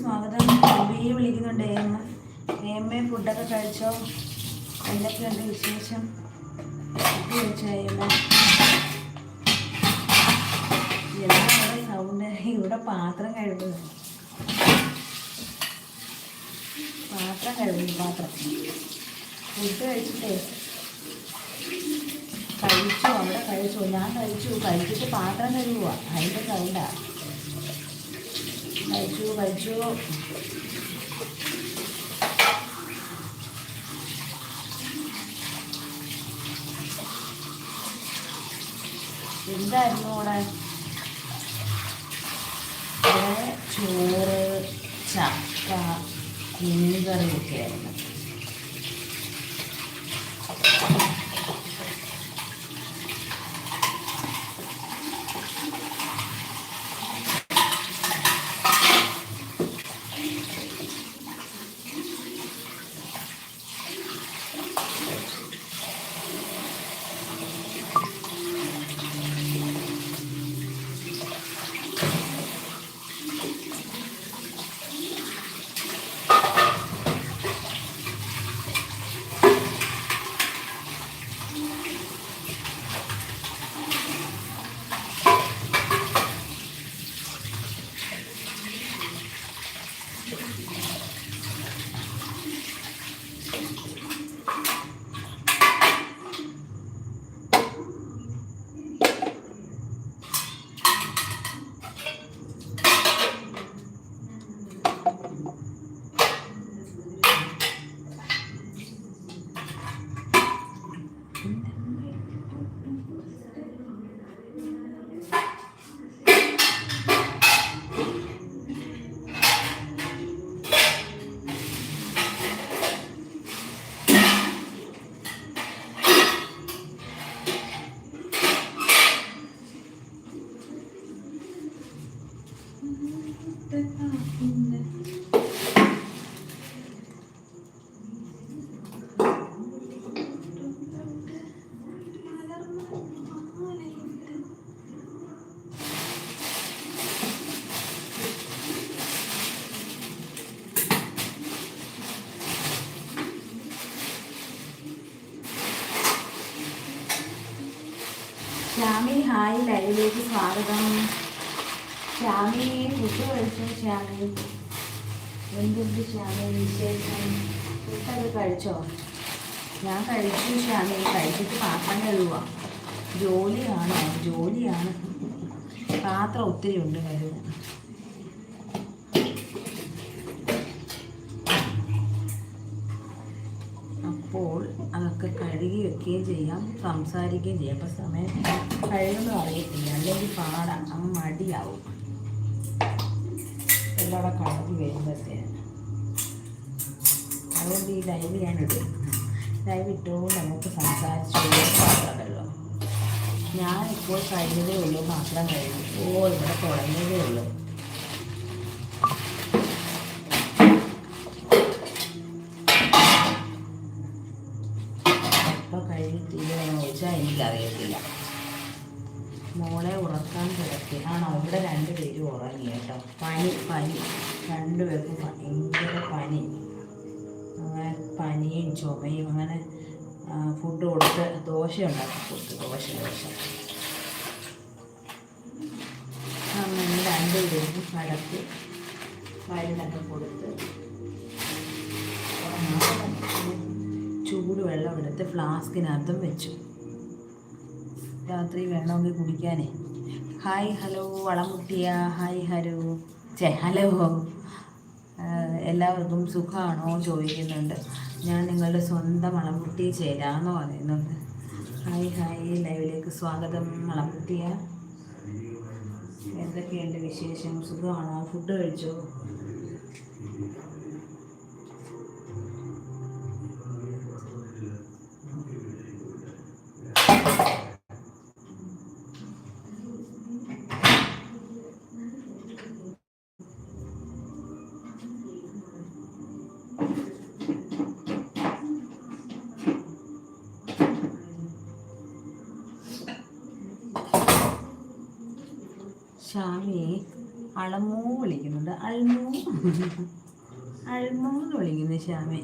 സ്വാഗതം. ബി വിളിക്കുന്നുണ്ട്. M A ഫുഡൊക്കെ കഴിച്ചോ? എന്തൊക്കെയുണ്ട് വിശേഷം? കഴിച്ചോ ഏമ്മ എന്താ സൗണ്ട്? ഇവിടെ പാത്രം കഴുകുന്നു. പാത്രം കഴുകുന്നു പാത്രം. ഫുഡ് കഴിച്ചിട്ടേ കഴിച്ചു അവിടെ കഴിച്ചു. ഞാൻ കഴിച്ചു. കഴിച്ചിട്ട് പാത്രം കഴുകുക അതിന്റെ സൗണ്ടാ. കഴിച്ചു കഴിച്ചു എന്തായിരുന്നു അവിടെ? ചോറ് ചക്ക മീൻകറിയൊക്കെ ആയിരുന്നു. സ്വാഗതം ശ്യാമി ഫുഡ് കഴിച്ചു ശ്യാമി എന്തുണ്ട് ശ്യാമി വിശേഷം? ഫുഡൊക്കെ കഴിച്ചോ? ഞാൻ കഴിച്ചു ശ്യാമി കഴിച്ചിട്ട് പാത്രം കഴുകുക ജോലിയാണോ ജോലിയാണ്. പാത്രം ഒത്തിരി ഉണ്ട് കഴുകാൻ അപ്പോൾ അതൊക്കെ കഴുകി വെക്കുകയും ചെയ്യാം സംസാരിക്കുകയും ചെയ്യാം. അപ്പോൾ സമയം കഴുകുന്നു അറിയത്തില്ല. അല്ലെങ്കിൽ പാടാം അങ്ങ് മടിയാവും. എല്ലാം കഴുകി വരുമ്പോഴത്തേന് അതുകൊണ്ട് ഈ ലൈവ് ഞാൻ ഇടും ലൈവ് ഇട്ടുകൊണ്ട് നമുക്ക് സംസാരിച്ചുകൊണ്ടല്ലോ ഞാനിപ്പോൾ കഴിഞ്ഞതേ ഉള്ളൂ മാത്രം കഴിഞ്ഞു. ഓ ഇവിടെ തുടങ്ങിയതേ ഉള്ളൂ. എനിക്കറിയത്തില്ല മോളെ ഉറക്കാൻ കിടക്കി. ആണോ? ഇവിടെ രണ്ടു പേരും ഉറങ്ങി കേട്ടോ. പനി പനി. രണ്ടുപേർക്കും ഭയങ്കര പനി. അങ്ങനെ പനിയും ചുമയും അങ്ങനെ ഫുഡ് കൊടുത്ത് ദോശ ഉണ്ടാക്കി കൊടുത്തു. ദോശ ദോശ. അങ്ങനെ രണ്ടുപേരും കിടത്തി മരുന്നൊക്കെ കൊടുത്ത് ചൂടുവെള്ളം എടുത്ത് ഫ്ലാസ്കിനകത്തും വെച്ചു. രാത്രി വേണമെങ്കിൽ കുടിക്കാനേ. Hi hello വളമുട്ടിയ. Hi hello. ചേ ഹലോ. എല്ലാവർക്കും സുഖമാണോ ചോദിക്കുന്നുണ്ട്. ഞാൻ നിങ്ങളുടെ സ്വന്തം വളമുട്ടി ചേരാന്ന് പറയുന്നുണ്ട്. Hi hi. ലൈവിലേക്ക് സ്വാഗതം വളമുട്ടിയ. എന്തൊക്കെയുണ്ട് വിശേഷം? സുഖമാണോ? ഫുഡ് കഴിച്ചോ ഷാമി അളമോ വിളിക്കുന്നുണ്ട് എന്ന് വിളിക്കുന്നു ശ്യാമി.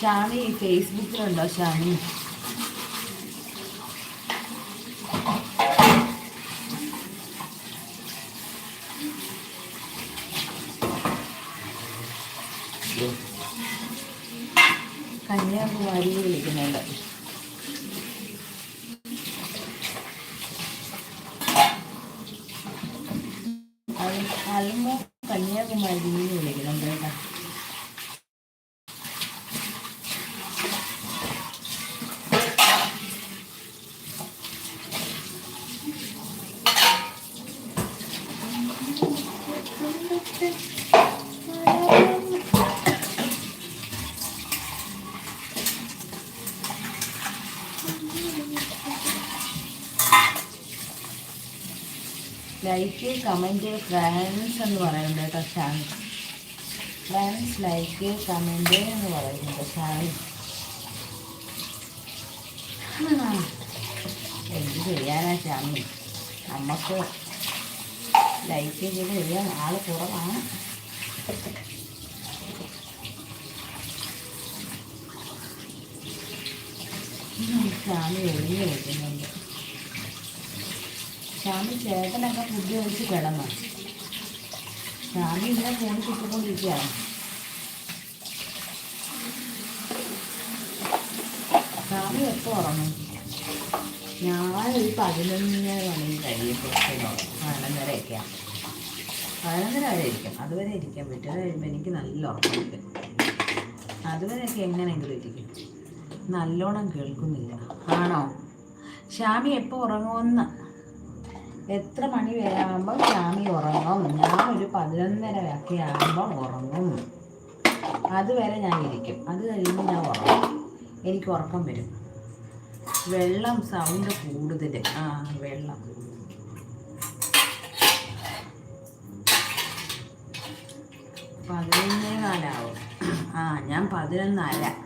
ഷാമി ഫേസ്ബുക്കിലുണ്ടോ ഷാമി ലൈക്ക് കമൻറ്റ് ഫ്രാൻസ് എന്ന് പറയുന്നുണ്ട് കേട്ടോ ഷാൻ ഫ്രാൻസ് ലൈക്ക് കമൻറ്റ് എന്ന് പറയുന്നുണ്ട് ഷാൻ എന്ത് ചെയ്യാനാ ഷാമി നമുക്ക് ലൈക്ക് ചെയ്ത് ചെയ്യാൻ ആൾ കുറവാണ് ഷാമി ഒഴിഞ്ഞു വയ്ക്കുന്നുണ്ട് ഷാമി ചേട്ടനൊക്കെ ഫുഡ് കഴിച്ച് കിടന്നു. ഷാമി ഇങ്ങനെ ഫോണിൽ കിട്ടിക്കൊണ്ടിരിക്കുകയാണ് ഷാമി എപ്പോൾ ഉറങ്ങും? ഞാനൊരു പതിനൊന്നര മണി കഴിയുമ്പോൾ പതിനൊന്നരയൊക്കെയാണ് പതിനൊന്നര വരെ ഇരിക്കും. അതുവരെ ഇരിക്കാൻ പറ്റും. കഴിയുമ്പോൾ എനിക്ക് നല്ല ഉറക്കമുണ്ട്. വരും അതുവരെയൊക്കെ എങ്ങനെയെങ്കിലും ഇരിക്കും. നല്ലോണം കേൾക്കുന്നില്ല. ആണോ? ഷാമി എപ്പോൾ ഉറങ്ങുമെന്ന് എത്ര മണി വരെ ആകുമ്പോൾ ഷാമി ഉറങ്ങും? ഞാൻ ഒരു പതിനൊന്നര ഒക്കെ ആകുമ്പോൾ ഉറങ്ങും. അതുവരെ ഞാൻ ഇരിക്കും. അത് കഴിയുമ്പോൾ ഞാൻ ഉറങ്ങും. എനിക്ക് ഉറക്കം വരും. വെള്ളം സൗണ്ട് കൂടുതൽ ആ വെള്ളം. പതിനൊന്നേ കാലാവും. ആ ഞാൻ പതിനൊന്നര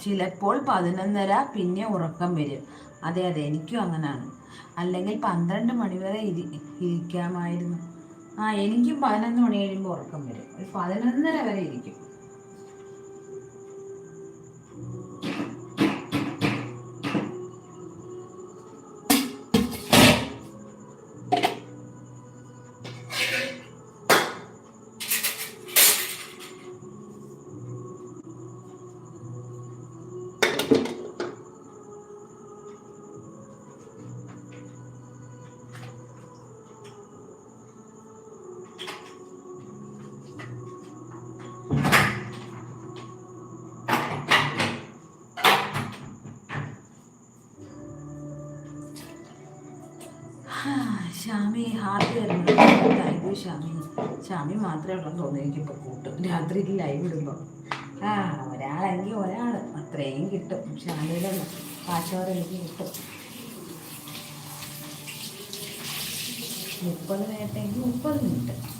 ചിലപ്പോൾ പതിനൊന്നര പിന്നെ ഉറക്കം വരും. അതെ അതെ എനിക്കും അങ്ങനെയാണ് അല്ലെങ്കിൽ പന്ത്രണ്ട് മണി വരെ ഇരി ഇരിക്കാമായിരുന്നു. ആ എനിക്കും പതിനൊന്ന് മണി കഴിയുമ്പോൾ ഉറക്കം വരും. ഒരു പതിനൊന്നര വരെ ഇരിക്കും. ഷാമി ഹാപ്പി ആയിരുന്നു. താങ്ക് യു ഷാമി ഷാമി മാത്രമേ ഉള്ളൂ തോന്നുന്നു എനിക്കിപ്പോൾ കൂട്ടും. രാത്രിയിൽ ലൈവ് ഇടുമ്പോൾ ആ ഒരാളെങ്കിൽ ഒരാൾ. അത്രയും കിട്ടും. ഷാമിയുടെ കാശോടെ എനിക്ക് കിട്ടും. മുപ്പത് മിനിറ്റെങ്കിൽ മുപ്പത് മിനിറ്റ്.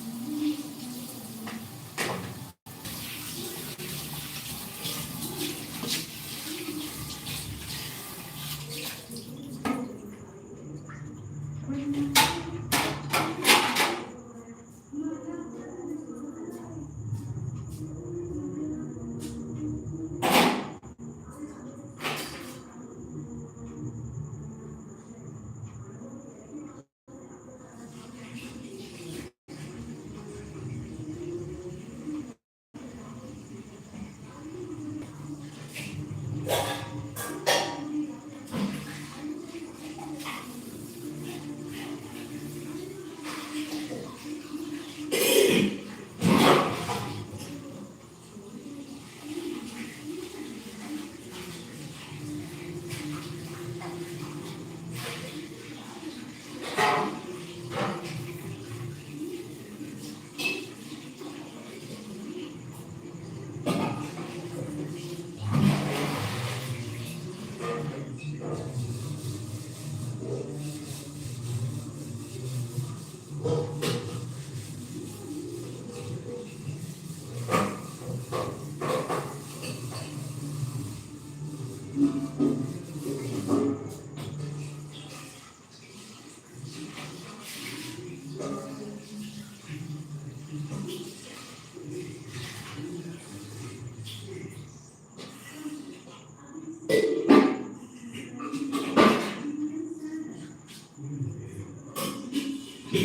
ഇവിടെ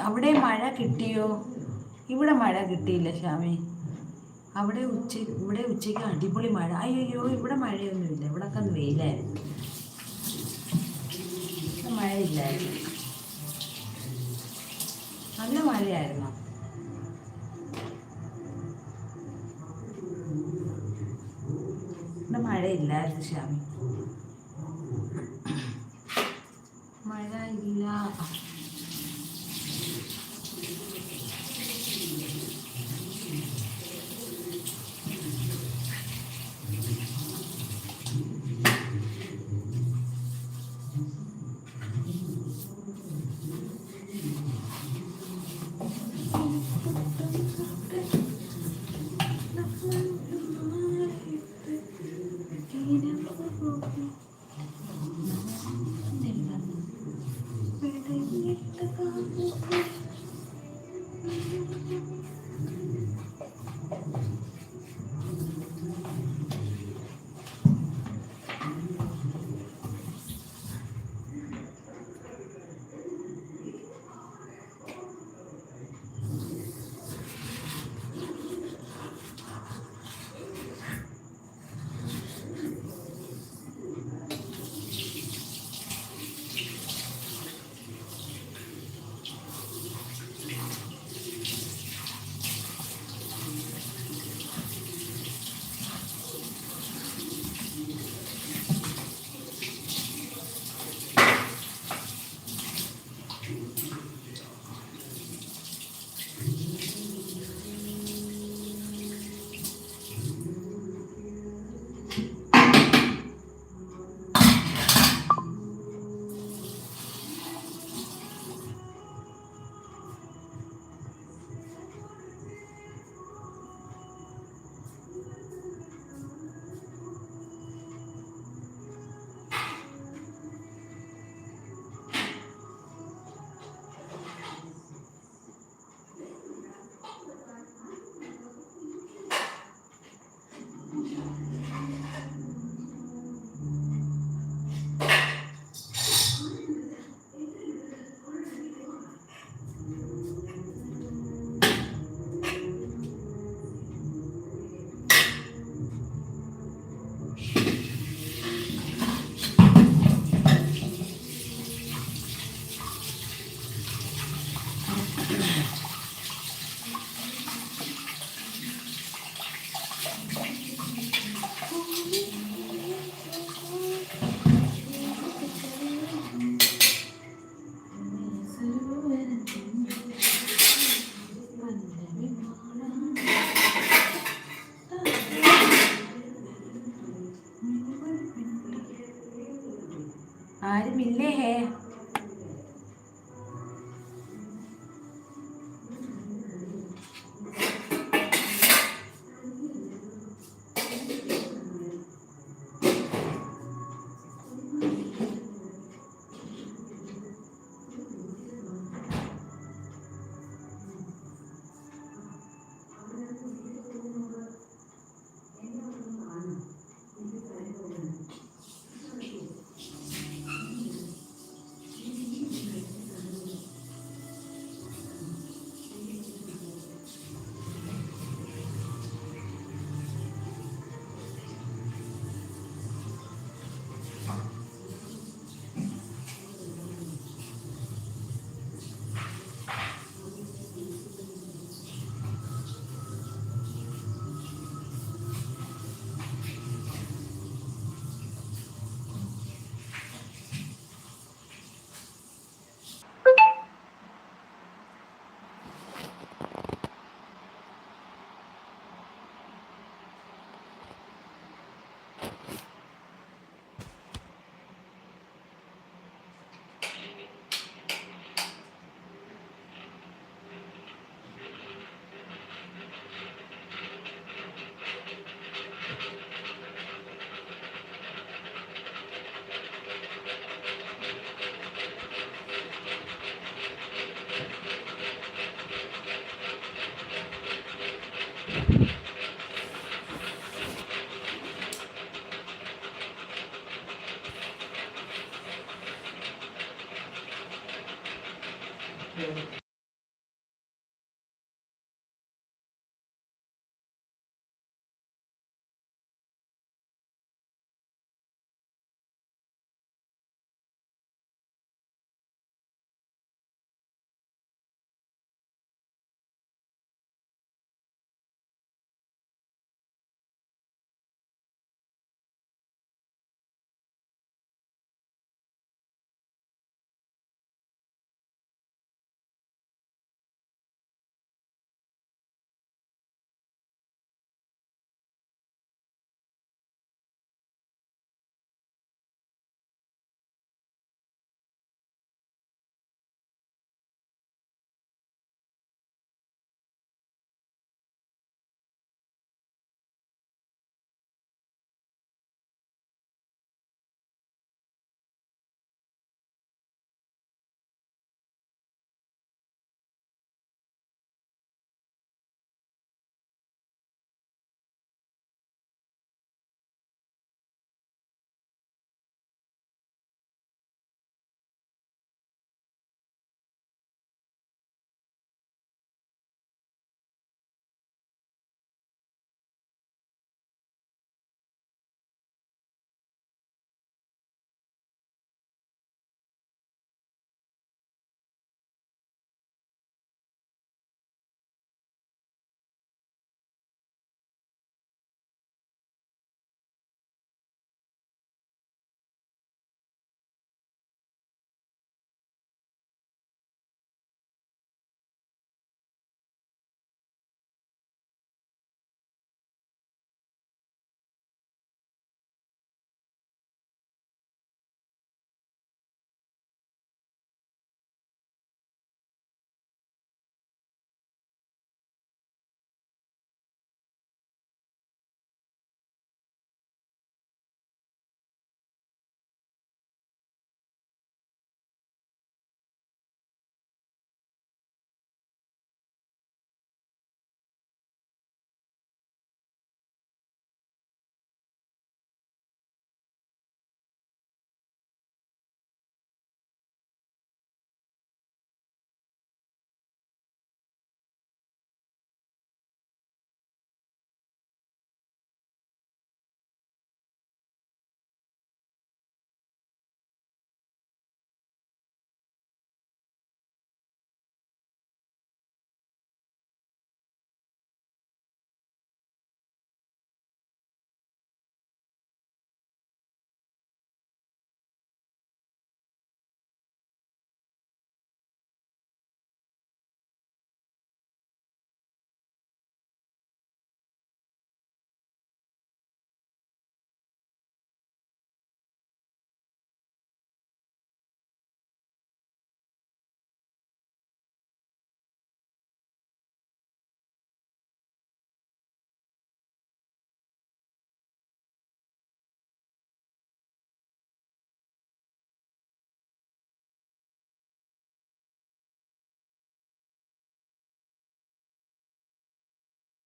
അവിടെ മഴ കിട്ടിയോ? ഇവിടെ മഴ കിട്ടിയില്ല ശ്യാമി. അവിടെ ഉച്ച ഇവിടെ ഉച്ചയ്ക്ക് അടിപൊളി മഴ. അയ്യോ ഇവിടെ മഴയൊന്നുമില്ല. ഇവിടെ ഒക്കെ വെയിലായിരുന്നു. മഴയില്ലായിരുന്നു. നല്ല മഴയായിരുന്നു. ഇവിടെ മഴയില്ലായിരുന്നു ശ്യാമി.